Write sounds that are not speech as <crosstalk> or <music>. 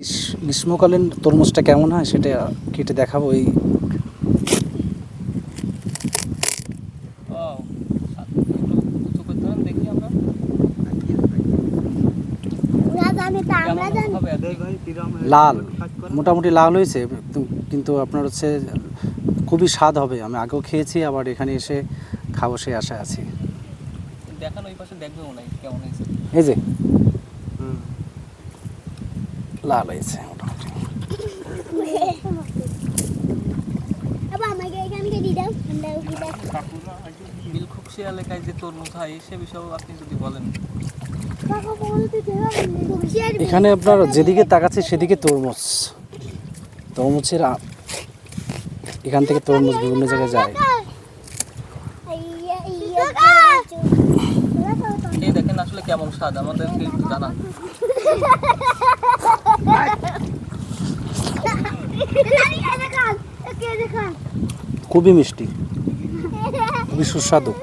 গ্রীষ্ম- গ্রীষ্মকালীন তরমুজটা কেমন হয় সেটা কেটে দেখাবো এই? লাল মোটামুটি লাল হয়েছে কিন্তু- আপনার হচ্ছে খুবই স্বাদ হবে। আমি আগেও খেয়েছি আবার এখানে এসে খাব সে আশায় আছি। দেখান ওই পাশে দেখবে মনে হয় কেমন হয়েছে। এই যে। লাল হয়েছে মোটামুটি দেখ বিলখুকশি এলাকায় যে তরমুজ হয় সে বিষয়েও আপনি যদি বলেন। এখানে আপনার যেদিকে তাকাচ্ছে সেদিকে তরমুজ। তরমুজের এখান থেকে তরমুজ বিভিন্ন জায়গায় যায়। এই দেখেন আসলে কেমন স্বাদ। আমাদেরকে একটু <laughs> জানান দেখান কে দেখান খুবই মিষ্টি। খুবই সুস্বাদু। <laughs>